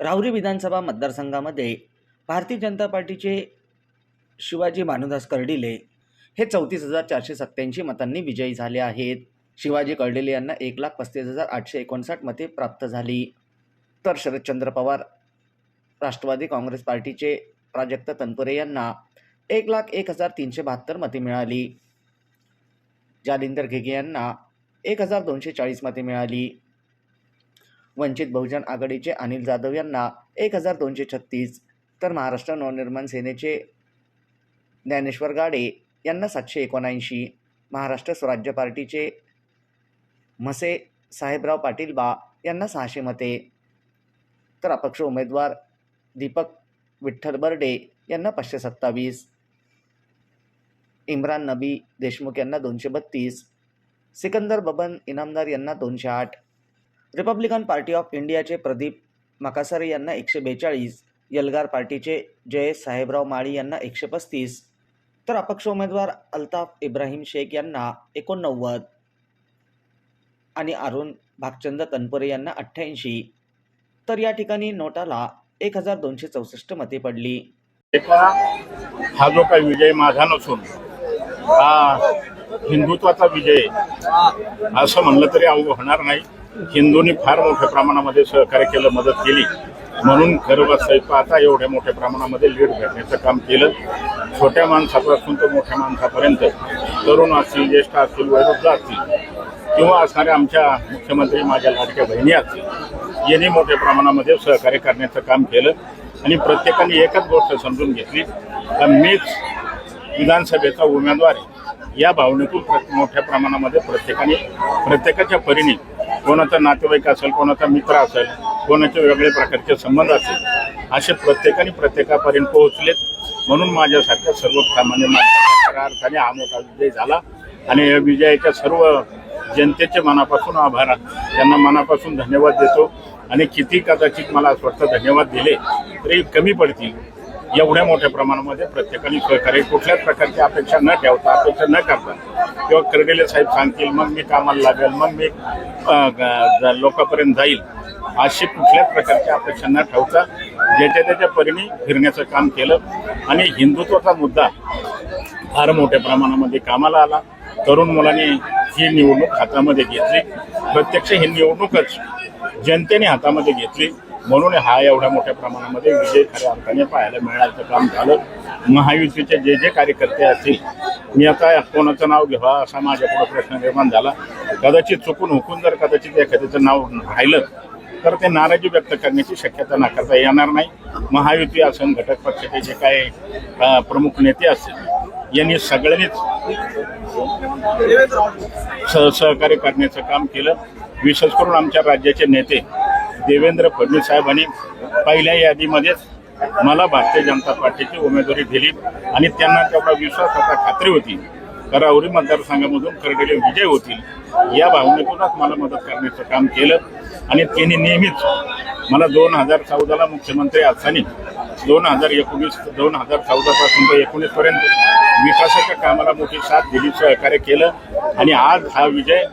राहुरी विधानसभा मतदारसंघामध्ये भारतीय जनता पार्टीचे शिवाजी भानुदास कर्डिले हे चौतीस हजार चारशे सत्त्याऐंशी मतांनी विजयी झाले आहेत. शिवाजी कर्डिले यांना एक लाख पस्तीस हजार आठशे एकोणसाठ मते प्राप्त झाली. तर शरदचंद्र पवार राष्ट्रवादी काँग्रेस पार्टीचे प्राजक्त तनपुरे यांना एक लाख एक हजार तीनशे बहात्तर मते मिळाली. जालिंदर घेगे यांना एक हजार दोनशे चाळीस मते मिळाली. वंचित बहुजन आघाडीचे अनिल जाधव यांना एक हजार दोनशे छत्तीस तर महाराष्ट्र नवनिर्माण सेनेचे ज्ञानेश्वर गाडे यांना सातशे एकोणऐंशी महाराष्ट्र स्वराज्य पार्टीचे म्हसे साहेबराव पाटील बा यांना सहाशे मते. तर अपक्ष उमेदवार दीपक विठ्ठल बर्डे यांना पाचशे सत्तावीस. इम्रान नबी देशमुख यांना दोनशे बत्तीस. सिकंदर बबन इनामदार यांना दोनशे आठ. रिपब्लिकन पार्टी ऑफ इंडियाचे प्रदीप मकासारे यांना एकशे बेचाळीस यलगार पार्टीचे जयेश साहेबराव माळी यांना एकशे पस्तीस तर अपक्ष उमेदवार अल्ताफ इब्राहिम शेख यांना एकोणनव्वद आणि अरुण भागचंद तनपुरे यांना अठ्ठ्याऐंशी. तर या ठिकाणी नोटाला एक हजार दोनशे चौसष्ट मते पडली. हा जो काही विजय माझा नसून हा हिंदुत्वाचा विजय असं म्हणलं तरी होणार नाही. हिंदूंनी फार मोठ्या प्रमाणामध्ये सहकार्य केलं मदत केली. म्हणून खरं साहेब आता एवढ्या मोठ्या प्रमाणामध्ये लीड भेटण्याचं काम केलं. छोट्या माणसापासून तर मोठ्या माणसापर्यंत तरुण असतील ज्येष्ठ असतील वयोवृद्ध असतील किंवा असणाऱ्या आमच्या मुख्यमंत्री माझ्या लाडक्या बहिणी असतील यांनी मोठ्या प्रमाणामध्ये सहकार्य करण्याचं काम केलं आणि प्रत्येकाने एकच गोष्ट समजून घेतली तर मीच विधानसभेचा उमेदवार या भावनेतून प्र- मोठ्या प्रमाणामध्ये प्रत्येकाने प्रत्येकाच्या परीने कोणाचा नातेवाईक असेल कोणाचा मित्र असेल कोणाचे वेगळे प्रकारचे संबंध असेल असे प्रत्येकाने प्रत्येकापर्यंत पोहोचलेत म्हणून माझ्यासारख्या सर्वसामान्य माणसाला खऱ्या अर्थाने हा मोठा विजय झाला. आणि या विजयाच्या सर्व जनतेचे मनापासून आभार त्यांना मनापासून धन्यवाद देतो. आणि किती कदाचित मला असं वाटतं धन्यवाद दिले तरी कमी पडतील. एवढ्या मोठ्या प्रमाणामध्ये प्रत्येकाने सहकार्य कुठल्याच प्रकारची अपेक्षा न ठेवता अपेक्षा न करता. किंवा करडेले साहेब सांगतील मग मी कामाला लागेल मग मी ग- लोकांपर्यंत जाईल. अशी कुठल्याच प्रकारची अपेक्षा न ठेवता ज्याच्या त्याच्या परीने फिरण्याचं काम केलं. आणि हिंदुत्वाचा मुद्दा फार मोठ्या प्रमाणामध्ये कामाला आला. तरुण मुलांनी ही निवडणूक हातामध्ये घेतली प्रत्यक्ष ही निवडणूकच जनतेने हातामध्ये घेतली. म्हणून हा एवढ्या मोठ्या प्रमाणामध्ये विजय खऱ्या अर्थाने पाहायला मिळायचं काम झालं. महायुतीचे जे जे कार्यकर्ते असतील मी आता कोणाचं नाव घ्यावा असा माझ्याकडे प्रश्न निर्माण झाला. कदाचित चुकून हुकून जर कदाचित एखाद्याचं नाव राहिलं तर ते नाराजी व्यक्त करण्याची शक्यता नाकारता येणार नाही. महायुती असून घटक पक्षाचे जे काय प्रमुख नेते असतील यांनी सगळ्यांनीच सह सहकार्य करण्याचं काम केलं. विशेष करून आमच्या राज्याचे नेते देवेंद्र फडणवीस साहेबांनी पहिल्या यादीमध्येच मला भारतीय जनता पार्टीची उमेदवारी दिली आणि त्यांना तेवढा विश्वास होता खात्री होती. करावरी मतदारसंघामधून करडेले विजय होतील या भावनेतूनच मला मदत करण्याचं काम केलं आणि त्यांनी नेहमीच मला दोन हजार चौदाला मुख्यमंत्री असताना दोन हजार एकोणीस दोन हजार चौदापासून ते एकोणीसपर्यंत विकासाच्या कामाला मोठी साथ दिली सहकार्य केलं आणि आज हा विजय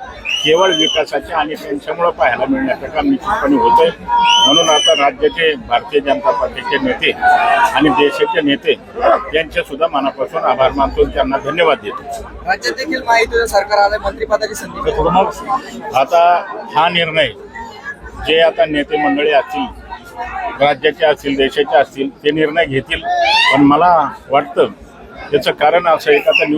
केवळ विकासाच्या आणि त्यांच्यामुळं पाहायला मिळण्याचं काम निश्चितपणे होतंय. म्हणून आता राज्याचे भारतीय जनता पार्टीचे नेते आणि देशाचे नेते यांचे सुद्धा मनापासून आभार मानतो त्यांना धन्यवाद देतो. राज्यात देखील माहिती सरकार आलंय मंत्रिपदाची संधी. मग आता हा निर्णय जे आता नेते मंडळी असतील राज्याचे असतील देशाचे असतील ते निर्णय घेतील. पण मला वाटतं त्याचं कारण असं आहे का आता निवड